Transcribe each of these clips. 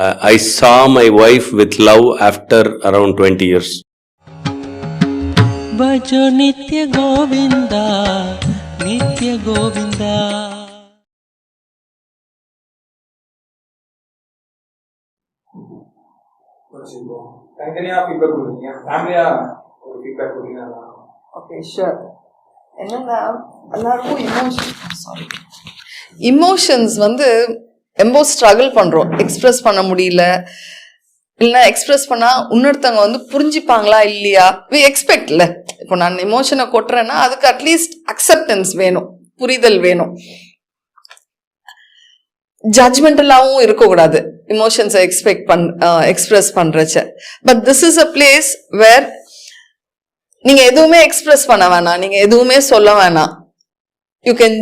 Uh, I saw my wife with love after around 20 years. என்னென்ன எல்லாருக்கும் emotion sorry emotions வந்து ரொம்ப struggle பண்ணுறோம் எக்ஸ்பிரஸ் பண்ண முடியல. இல்லைனா எக்ஸ்பிரஸ் பண்ணால் இன்னொருத்தவங்க வந்து புரிஞ்சுப்பாங்களா இல்லையா? வி எக்ஸ்பெக்ட்ல இப்போ நான் எமோஷனை கொட்டுறேன்னா அதுக்கு அட்லீஸ்ட் அக்செப்டன்ஸ் வேணும். புரிதல் வேணும். ஜட்ஜ்மெண்டலாகவும் இருக்கக்கூடாது. இமோஷன்ஸை எக்ஸ்பெக்ட் பண் express பண்ணுறச்ச but this is a place where நீங்கள் எதுவுமே எக்ஸ்பிரஸ் பண்ண வேணாம். நீங்கள் எதுவுமே சொல்ல வேணாம். யூ கேன்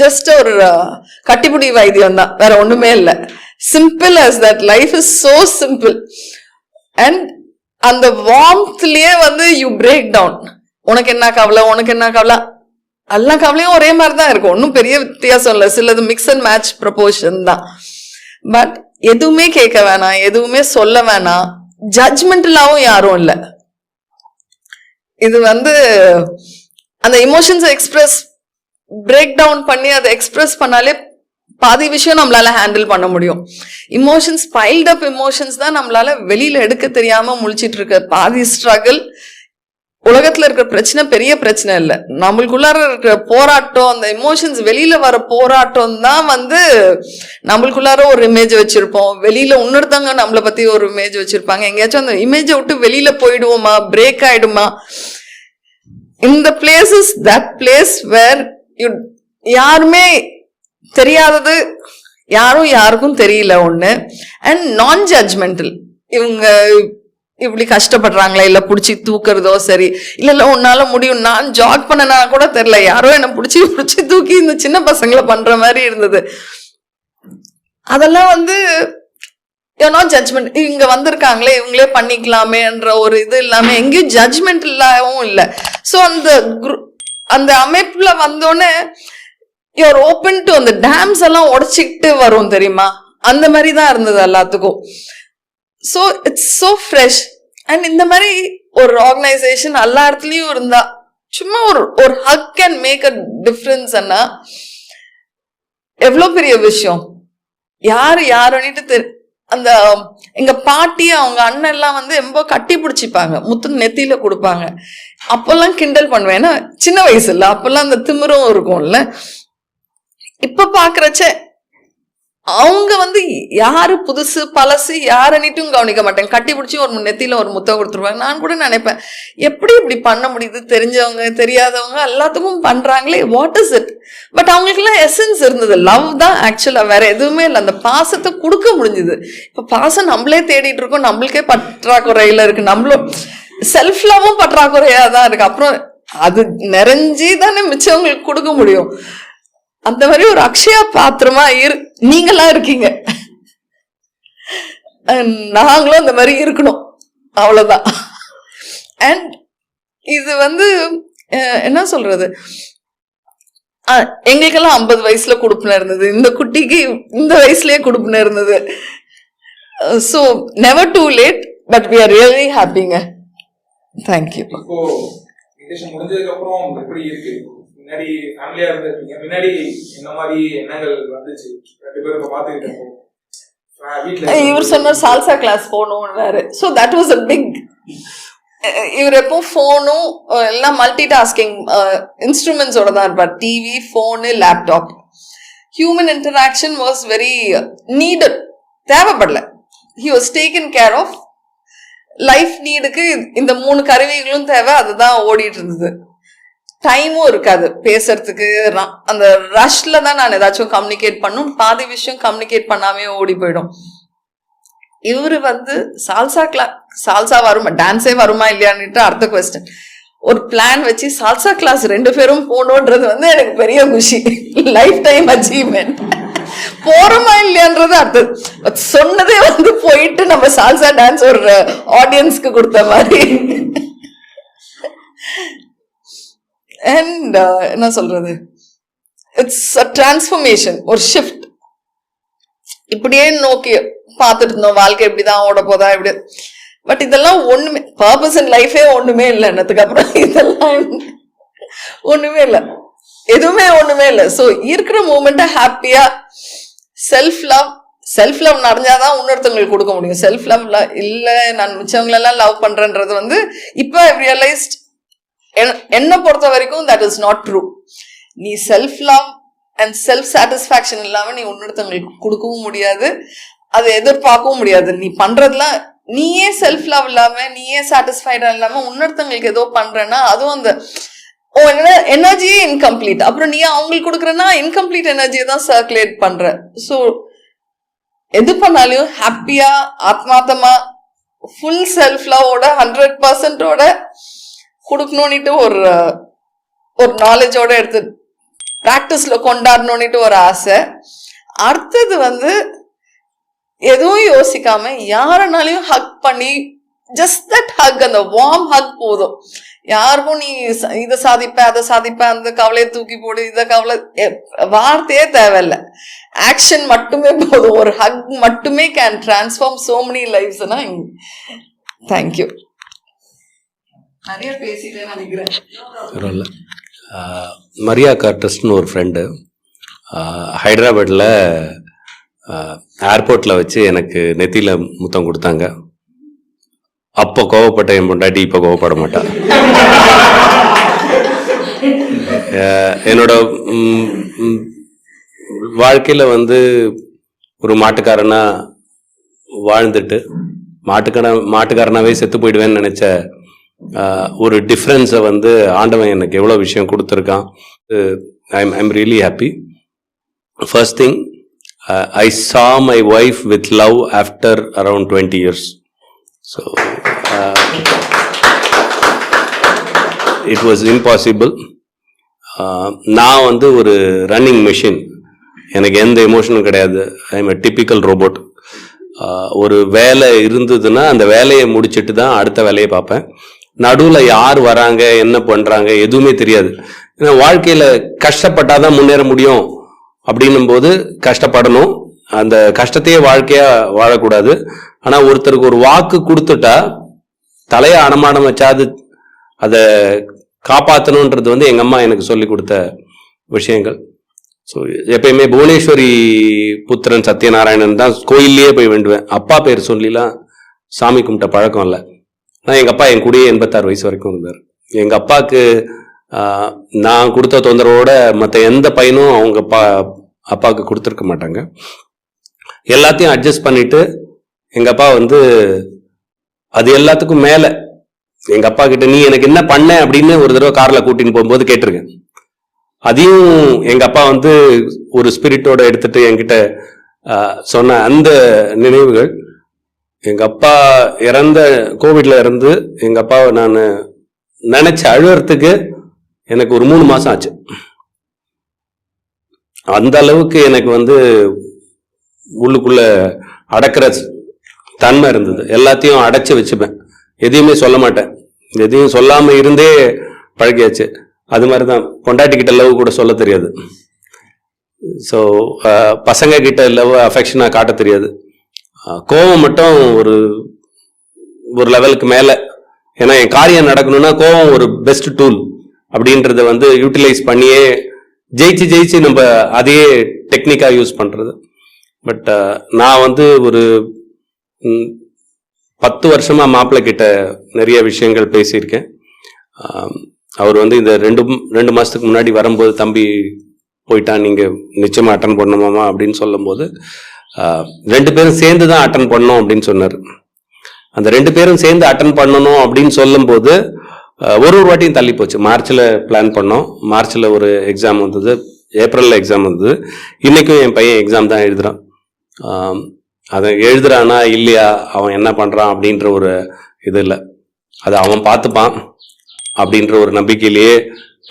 ஜஸ்ட் ஒரு கட்டிப்புடி வைத்தியம் தான். வேற ஒண்ணுமே இல்லை. Simple as that life is so simple and அந்த வார்ம்த்லயே வந்து யூ பிரேக் டவுன் உனக்கு என்ன கவலை? உனக்கு என்ன கவலை? எல்லா கவலையும் ஒரே மாதிரி தான் இருக்கும். ஒன்றும் பெரிய வித்தியாசம் இல்லை. சிலது மிக்ஸ் அண்ட் மேட்ச் ப்ரப்போர்ஷன் தான். பட் எதுவுமே கேட்க வேணாம். எதுவுமே சொல்ல வேணாம். ஜட்ஜ்மெண்டலாவும் யாரும் இல்லை. இது வந்து அந்த எமோஷன்ஸ் எக்ஸ்பிரஸ் பிரேக் டவுன் பண்ணி அதை எக்ஸ்பிரஸ் பண்ணாலே பாதி விஷயம் நம்மளால ஹேண்டில் பண்ண முடியும். இமோஷன்ஸ் பைல்ட் அப் இமோஷன்ஸ் தான் நம்மளால வெளியில எடுக்க தெரியாம முழிச்சிட்டு இருக்க. பாதி ஸ்ட்ரகிள் உலகத்துல இருக்கிற பிரச்சனை பெரிய பிரச்சனை இல்லை. நம்மளுக்குள்ளார இருக்கிற போராட்டம் அந்த இமோஷன்ஸ் வெளியில வர போராட்டம் தான் வந்து நம்மளுக்குள்ளார ஒரு இமேஜ் வச்சிருப்போம். வெளியில இன்னொருத்தவங்க நம்மளை பத்தி ஒரு இமேஜ் வச்சிருப்பாங்க. எங்கேயாச்சும் அந்த இமேஜை விட்டு வெளியில போயிடுவோமா? பிரேக் ஆயிடுமா? இந்த பிளேசஸ் தட் பிளேஸ் வேர் யாருமே தெரியாதது யாரும் யாருக்கும் தெரியல ஒன்று அண்ட் நான் ஜட்ஜ்மெண்டல் இவங்க இப்படி கஷ்டப்படுறாங்களா இல்லை பிடிச்சி தூக்குறதோ சரி இல்லை இல்லை உன்னால முடியும் நான் ஜாக் பண்ணனா கூட தெரில யாரோ என்ன பிடிச்சி பிடிச்சி தூக்கி இந்த சின்ன பசங்களை பண்ற மாதிரி இருந்தது. அதெல்லாம் வந்து ஏன்னா ஜட்ஜ்மெண்ட் இங்க வந்திருக்காங்களே இவங்களே பண்ணிக்கலாமேன்ற ஒரு இது இல்லாமல் எங்கேயும் ஜட்ஜ்மெண்ட் இல்லாவும் இல்லை. ஸோ அந்த குரூப் அந்த அமைப்புல வந்தோடனே யூஆர் ஓப்பன் டு அந்த டேம்ஸ் எல்லாம் உடச்சிக்கிட்டு வரும் தெரியுமா? அந்த மாதிரி தான் இருந்தது எல்லாத்துக்கும். So it's so fresh and இந்த மாதிரி ஒரு ஆர்கனைசேஷன் எல்லா இடத்துலையும் இருந்தா சும்மா ஒரு ஒரு hug can make a difference என்ன எவ்வளோ பெரிய விஷயம். யார் யாருன்னுட்டு தெரி அந்த எங்க பாட்டி அவங்க அண்ணன் எல்லாம் வந்து ரொம்ப கட்டி பிடிச்சிப்பாங்க. முத்து நெத்தியில கொடுப்பாங்க. அப்பெல்லாம் கிண்டல் பண்ணுவேன். ஏன்னா சின்ன வயசு இல்லை அப்பெல்லாம் அந்த திமிரும் இருக்கும்ல. இப்ப பாக்குறச்ச அவங்க வந்து யாரு புதுசு பழசு யாருன்னுட்டும் கவனிக்க மாட்டேன். கட்டி பிடிச்சி ஒரு நெத்தியில ஒரு முத்தம் கொடுத்துருவாங்க. நான் கூட நினைப்பேன் எப்படி இப்படி பண்ண முடியுது தெரிஞ்சவங்க தெரியாதவங்க எல்லாத்துக்கும் பண்றாங்களே வாட் இஸ் இட் பட் அவங்களுக்குலாம் எசன்ஸ் இருந்தது. லவ் தான் ஆக்சுவலா வேற எதுவுமே இல்லை. அந்த பாசத்தை கொடுக்க முடிஞ்சுது. இப்ப பாசம் நம்மளே தேடிட்டு இருக்கோம். நம்மளுக்கே பற்றாக்குறையில இருக்கு. நம்மளும் செல்ஃப் லவ்வும் பற்றாக்குறையா தான் இருக்கு. அப்புறம் அது நிறைஞ்சி தானே மிச்சவங்களுக்கு கொடுக்க முடியும். அந்த மாதிரி ஒரு அக்ஷயா பாத்திரமா இரு நீங்களா இருக்கீங்க. நாங்களும் அந்த மாதிரி இருக்கணும். அவ்வளவுதான் அண்ட் இது வந்து என்ன சொல்றது? எங்களுக்கெல்லாம் ஐம்பது வயசுல குடுப்பின இருந்தது. இந்த குட்டிக்கு இந்த வயசுலயே குடுப்பின இருந்தது. So never too late but we are really ஹாப்பிங்க thank you முடிஞ்சதுக்கு அப்புறம் எப்படி இருக்கு? முன்னாடி ஃபேமிலியா இருந்திருப்பீங்க. முன்னாடி என்ன மாதிரி எண்ணங்கள் வந்துச்சு. ரெண்டு பேரும் இப்ப பாத்துக்கிட்டு இருக்கோம் இவர் சொன்னார் salsa class போகணும்னாரு so that was a big இவர் எப்போ ஃபோனும் எல்லாம் மல்டி டாஸ்கிங் இன்ஸ்ட்ருமெண்ட்ஸோட தான் இருப்பார். TV phone laptop human interaction was very needed தேவைப்படல. He was taken care of life நீடுக்கு இந்த மூணு கருவிகளும் தேவை. அதுதான் ஓடிட்டு இருந்தது. டைமும் இருக்காது. பேசுறதுக்கு ர- அந்த ரஷ்ல தான் நான் ஏதாச்சும் கம்யூனிகேட் பண்ணும். பாதி விஷயம் கம்யூனிகேட் பண்ணாமே ஓடி போயிடும். இவரு வந்து சால்சா கிளா சால்சா வருமா டான்ஸே வருமா இல்லையான்னுட்டு அடுத்த கொஸ்டின் ஒரு பிளான் வச்சு சால்சா கிளாஸ் ரெண்டு பேரும் போகணுன்றது வந்து எனக்கு பெரிய குஷி. லைஃப் டைம் அச்சீவ்மெண்ட் போறோமா இல்லையான்றது அடுத்தது. சொன்னதே வந்து போயிட்டு நம்ம சால்சா டான்ஸ் ஒரு ஆடியன்ஸ்க்கு கொடுத்த மாதிரி. அண்ட் uh, என்ன சொல்றது? இட்ஸ் அ டிரான்ஸ்ஃபர்மேஷன் ஒரு ஷிஃப்ட் இப்படியே நோக்கி பார்த்துட்டு இருந்தோம். வாழ்க்கை இப்படிதான் ஓட போதா இப்படி. பட் இதெல்லாம் ஒண்ணுமே பர்பஸ் இன் லைஃபே ஒண்ணுமே இல்லை. என்னத்துக்கு அப்புறம் இதெல்லாம் ஒண்ணுமே இல்லை. எதுவுமே ஒண்ணுமே இல்லை. ஸோ இருக்கிற மூமெண்ட்டை ஹாப்பியா செல்ஃப் லவ் செல்ஃப் லவ் நிறைஞ்சாதான் இன்னொருத்தவங்களுக்கு கொடுக்க முடியும். செல்ஃப் லவ் இல்லை நான் மிச்சவங்களெல்லாம் லவ் பண்றேன்றது வந்து இப்போ ரியலைஸ்ட் என்னை பொறுத்த வரைக்கும் தட் இஸ் நாட் ட்ரூ நீ self love and self satisfaction இல்லாமல் நீ இன்னொருத்தவங்களுக்கு கொடுக்கவும் முடியாது அதை எதிர்பார்க்கவும் முடியாது. நீ பண்றதுலாம் நீயே செல்ஃப் லவ் இல்லாம நீயே சாட்டிஸ்ஃபைடா இல்லாம இன்னொருத்தவங்களுக்கு ஏதோ பண்றேன்னா அதுவும் அந்த ஓ என்ன எனர்ஜியே இன்கம்ப்ளீட் அப்புறம் நீ அவங்களுக்கு கொடுக்குறேன்னா இன்கம்ப்ளீட் எனர்ஜியை தான் சர்க்குலேட் பண்ற. ஸோ எது பண்ணாலும் ஹாப்பியா ஆத்மார்த்தமா ஃபுல் செல்ஃப் லவோட ஹண்ட்ரட் பர்சன்டோட கொடுக்கணும்னுட்டு ஒரு ஒரு நாலேஜோட எடுத்து ப்ராக்டிஸில் கொண்டாடணும்னுட்டு ஒரு ஆசை. அடுத்தது வந்து எதுவும் யோசிக்காம யாரனாலையும் ஹக் பண்ணி ஜஸ்ட் தட் ஹக் அந்த வார்ம் ஹக் போதும். யாருக்கும் நீ இதை சாதிப்ப அதை சாதிப்ப அந்த கவலையை தூக்கி போடு இதை கவலை வார்த்தையே தேவையில்ல. ஆக்ஷன் மட்டுமே போதும். ஒரு ஹக் மட்டுமே கேன் டிரான்ஸ்ஃபார்ம் சோ மெனி லைஃப்ஸ்னா தேங்க்யூ நிறைய பேசிட்டேன்னு நினைக்கிறேன் மரியா கார்டஸ்ட்னு ஒரு ஃப்ரெண்டு ஹைதராபாத்தில் ஏர்போர்ட்டில் வச்சு எனக்கு நெத்தியில் முத்தம் கொடுத்தாங்க. அப்போ கோவப்பட்ட என் பொண்டாட்டி இப்போ கோவப்பட மாட்டான் என்னோட வாழ்க்கையில் வந்து ஒரு மாட்டுக்காரனாக வாழ்ந்துட்டு மாட்டுக்கார மாட்டுக்காரனாகவே செத்து போயிடுவேன்னு நினச்ச ஒரு டிஃப்ரென்ஸை வந்து ஆண்டவன் எனக்கு எவ்வளோ விஷயம் கொடுத்துருக்கான். I'm I'm really happy first thing I saw my wife with love after around twenty years so it was impossible நான் வந்து ஒரு ரன்னிங் மிஷின் எனக்கு எந்த எமோஷனும் கிடையாது. I am a typical robot ஒரு வேலை இருந்ததுன்னா அந்த வேலையை முடிச்சுட்டு தான் அடுத்த வேலையை பார்ப்பேன். நடுவில் யார் வராங்க என்ன பண்ணுறாங்க எதுவுமே தெரியாது. ஏன்னா வாழ்க்கையில் கஷ்டப்பட்டால் தான் முன்னேற முடியும் அப்படின்னும் போது கஷ்டப்படணும். அந்த கஷ்டத்தையே வாழ்க்கையாக வாழக்கூடாது. ஆனால் ஒருத்தருக்கு ஒரு வாக்கு கொடுத்துட்டா தலையை அடமானம் வச்சாது அதை காப்பாற்றணுன்றது வந்து எங்கள் அம்மா எனக்கு சொல்லி கொடுத்த விஷயங்கள். ஸோ எப்பயுமே புவனேஸ்வரி புத்திரன் சத்யநாராயணன் தான் கோயில்லையே போய் வேண்டுவேன். அப்பா பேர் சொல்லிலாம் சாமி கும்பிட்ட பழக்கம் இல்லை. நான் எங்கள் அப்பா என் கூடயே எண்பத்தாறு வயசு வரைக்கும் இருந்தார். எங்கள் அப்பாவுக்கு நான் கொடுத்த தொந்தரவோட மற்ற எந்த பையனும் அவங்க அப்பா அப்பாவுக்கு கொடுத்துருக்க மாட்டாங்க. எல்லாத்தையும் அட்ஜஸ்ட் பண்ணிட்டு எங்கள் அப்பா வந்து அது எல்லாத்துக்கும் மேலே எங்கள் அப்பா கிட்ட நீ எனக்கு என்ன பண்ண? அப்படின்னு ஒரு தடவை காரில் கூட்டின்னு போகும்போது கேட்டிருக்கேன். அதையும் எங்கள் அப்பா வந்து ஒரு ஸ்பிரிட்டோட எடுத்துட்டு என்கிட்ட சொன்ன அந்த நினைவுகள் எங்கள் அப்பா இறந்த கோவிட்ல இருந்து எங்கள் அப்பாவை நான் நினச்சி அழுகிறதுக்கு எனக்கு ஒரு மூணு மாதம் ஆச்சு. அந்த அளவுக்கு எனக்கு வந்து உள்ளுக்குள்ள அடக்கிற தன்மை இருந்தது. எல்லாத்தையும் அடைச்சி வச்சுப்பேன். எதையுமே சொல்ல மாட்டேன். எதையும் சொல்லாமல் இருந்தே பழகியாச்சு. அது மாதிரி தான் பொண்டாட்டிக்கிட்ட லவ் கூட சொல்ல தெரியாது. ஸோ பசங்க கிட்ட லவ் அஃபெக்ஷனாக காட்ட தெரியாது. கோவம் மட்டும் ஒரு ஒரு லெவலுக்கு மேலே. ஏன்னா என் காரியம் நடக்கணும்னா கோவம் ஒரு பெஸ்ட் டூல் அப்படின்றத வந்து யூட்டிலைஸ் பண்ணியே ஜெயிச்சு ஜெயிச்சு நம்ம அதையே டெக்னிக்காக யூஸ் பண்ணுறது பட் நான் வந்து ஒரு பத்து வருஷமாக மாப்பிள்ளை கிட்ட நிறைய விஷயங்கள் பேசியிருக்கேன். அவர் வந்து இந்த ரெண்டு ரெண்டு மாதத்துக்கு முன்னாடி வரும்போது தம்பி போயிட்டான் நீங்கள் நிச்சயமாக அட்டன் பண்ணணுமாமா அப்படின்னு சொல்லும்போது ரெண்டு பேரும் சேர்ந்து தான் அட்டன் பண்ணோம் அப்படின்னு சொன்னார். அந்த ரெண்டு பேரும் சேர்ந்து அட்டன் பண்ணணும் அப்படின்னு சொல்லும்போது ஒரு ஒரு வாட்டியும் தள்ளி போச்சு. மார்ச்சில் பிளான் பண்ணோம். மார்ச்சில் ஒரு எக்ஸாம் வந்தது. ஏப்ரலில் எக்ஸாம் வந்தது. இன்றைக்கும் என் பையன் எக்ஸாம் தான் எழுதுகிறான் அதை எழுதுறானா இல்லையா? அவன் என்ன பண்ணுறான் அப்படின்ற ஒரு இது இல்லை. அதை அவன் பார்த்துப்பான் அப்படின்ற ஒரு நம்பிக்கையிலேயே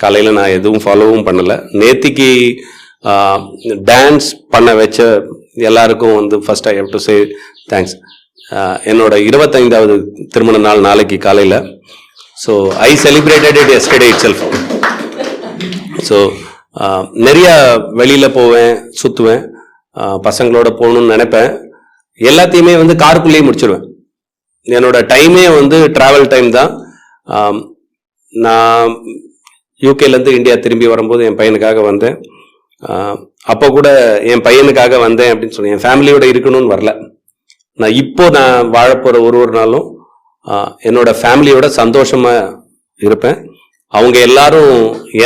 காலையில் நான் எதுவும் ஃபாலோவும் பண்ணலை. நேத்திக்கு டான்ஸ் பண்ண வச்ச எல்லாருக்கும் வந்து first I have to say thanks என்னோட இருபத்தைந்தாவது திருமண நாள் நாளைக்கு காலையில். So I celebrated it yesterday itself so நிறையா வெளியில் போவேன் சுற்றுவேன் பசங்களோட போகணும்னு நினைப்பேன். எல்லாத்தையுமே வந்து காருக்குள்ளேயே முடிச்சிடுவேன் என்னோட டைமே வந்து ட்ராவல் டைம் தான். நான் யூகேலேருந்து இந்தியா திரும்பி வரும்போது என் பையனுக்காக வந்தேன். அப்போ கூட என் பையனுக்காக வந்தேன் அப்படின்னு சொல்லி என் ஃபேமிலியோட இருக்கணும்னு வரல. நான் இப்போ நான் வாழப்போகிற ஒரு ஒரு நாளும் என்னோட ஃபேமிலியோட சந்தோஷமாக இருப்பேன். அவங்க எல்லாரும்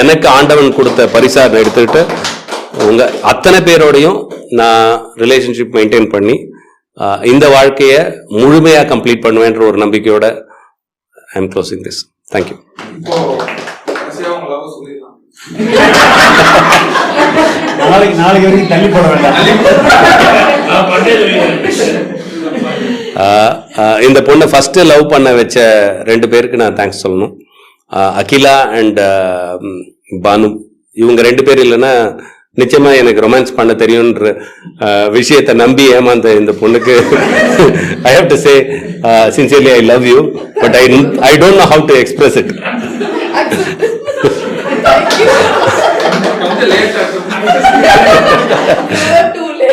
எனக்கு ஆண்டவன் கொடுத்த பரிசா எடுத்துக்கிட்டு உங்கள் அத்தனை பேரோடையும் நான் ரிலேஷன்ஷிப் மெயின்டைன் பண்ணி இந்த வாழ்க்கையை முழுமையாக கம்ப்ளீட் பண்ணுவேன்ற ஒரு நம்பிக்கையோட I am closing this thank you இப்போ கடைசியா உங்க லவ் சொல்லிடலாம் நாளைக்கு நாளைக்கு வரைக்கும் தள்ளி போட வேண்டாம். இந்த பொண்ணை ஃபர்ஸ்ட் லவ் பண்ண வச்ச ரெண்டு பேருக்கு நான் தேங்க்ஸ் சொல்லணும். அகிலா அண்ட் பானு. இவங்க ரெண்டு பேர் இல்லைன்னா நிச்சயமா எனக்கு ரொமான்ஸ் பண்ண தெரியும்ன்ற ஆஹ் விஷயத்தை நம்பி ஏமாந்த இந்த பொண்ணுக்கு I have to say sincerely I love you but I I don't know how to express it கொஞ்சம் லேட்டா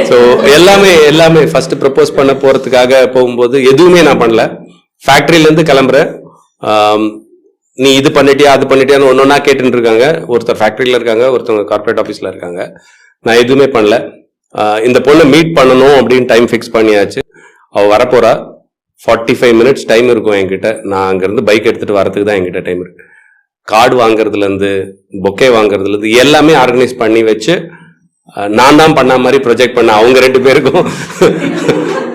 ஸோ எல்லாமே எல்லாமே ஃபர்ஸ்ட் ப்ரப்போஸ் பண்ண போறதுக்காக போகும்போது எதுவுமே நான் பண்ணல. ஃபேக்டரியிலேருந்து கிளம்புறேன் நீ இது பண்ணிட்டியா அது பண்ணிட்டியான்னு ஒன்று கேட்டுட்டு இருக்காங்க. ஒருத்தர் ஃபேக்டரியில் இருக்காங்க ஒருத்தவங்க கார்ப்பரேட் ஆஃபீஸில் இருக்காங்க. நான் எதுவுமே பண்ணல. இந்த பொண்ணை மீட் பண்ணணும் அப்படின்னு டைம் ஃபிக்ஸ் பண்ணியாச்சு. அவள் வரப்போறா. ஃபார்ட்டி ஃபைவ் மினிட்ஸ் டைம் இருக்கும் என்கிட்ட. நான் அங்கேருந்து பைக் எடுத்துகிட்டு வரதுக்கு தான் என்கிட்ட டைம் இருக்கு. கார்டு வாங்குறதுலேருந்து பொக்கே வாங்குறதுலேருந்து எல்லாமே ஆர்கனைஸ் பண்ணி வச்சு நான் தான் பண்ண மாதிரி ப்ரொஜெக்ட் பண்ண அவங்க ரெண்டு பேருக்கும்.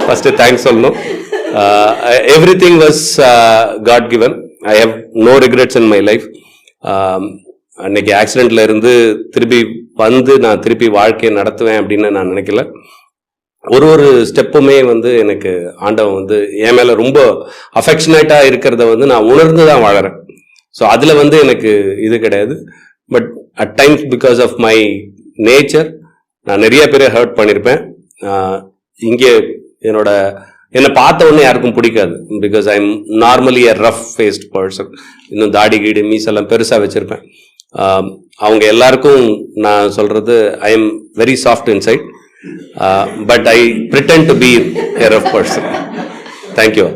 ஃபர்ஸ்ட் தேங்க்ஸ் சொல்லணும். Everything was god given I have no regrets in my life அன்னைக்கு ஆக்சிடென்ட்ல இருந்து திருப்பி வந்து நான் திருப்பி வாழ்க்கையை நடத்துவேன் அப்படின்னு நான் நினைக்கல. ஒரு ஒரு ஸ்டெப்புமே வந்து எனக்கு ஆண்டவன் வந்து என் மேல ரொம்ப அஃபெக்ஷனேட்டா இருக்கிறத வந்து நான் உணர்ந்து தான் வாழறேன். ஸோ அதுல வந்து எனக்கு இது கிடையாது. But at times because of my nature நான் நிறைய பேரை ஹர்ட் பண்ணியிருப்பேன் இங்கே என்னோட என்னை பார்த்த உடனே யாருக்கும் பிடிக்காது. Because I am normally a rough faced person இன்னும் தாடி கீடு மீசெல்லாம் பெருசாக வச்சுருப்பேன். அவங்க எல்லாருக்கும் நான் சொல்கிறது I am very soft inside but I pretend to be a rough person thank you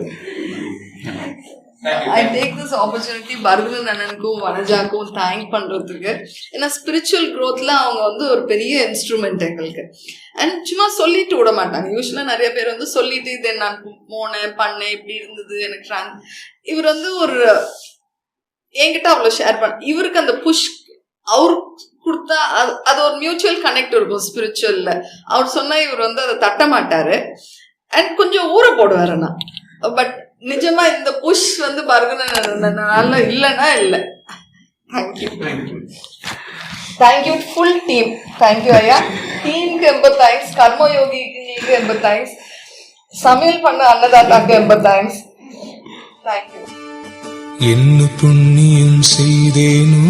I take this opportunity Bargan அண்ணனுக்கும் வனஜாக்கும் தேங்க் பண்றதுக்கு. ஏன்னா ஸ்பிரிச்சுவல் growthல அவங்க வந்து ஒரு பெரிய இன்ஸ்ட்ருமெண்ட் எங்களுக்கு. அண்ட் சும்மா சொல்லிட்டு விட மாட்டாங்க. யூஸ்வலாக நிறைய பேர் வந்து சொல்லிட்டு இதை நான் போனேன் பண்ணேன் இப்படி இருந்தது எனக்கு trans- இவர் வந்து ஒரு என்கிட்ட அவ்வளோ ஷேர் பண்ண இவருக்கு அந்த புஷ் அவர் கொடுத்தா அது அது ஒரு மியூச்சுவல் கனெக்ட் இருக்கும் ஸ்பிரிச்சுவல்ல அவர் சொன்னா இவர் வந்து அதை தட்ட மாட்டாரு. அண்ட் கொஞ்சம் ஊற போடுவாரு நான் பட் நிஜமா இந்த புஷ் வந்து பர்கனால இல்லைன்னா இல்லை. Thank you thank you full team thank you ஐயா. டீமுக்கு எண்பது தேங்க்ஸ் கர்மயோகிக்கு எண்பது தேங்க்ஸ் சமையல் பண்ண அன்னதாத்தாக்கு எண்பது தேங்க்ஸ் தேங்க்யூ என்ன புண்ணியம் செய்தேனோ?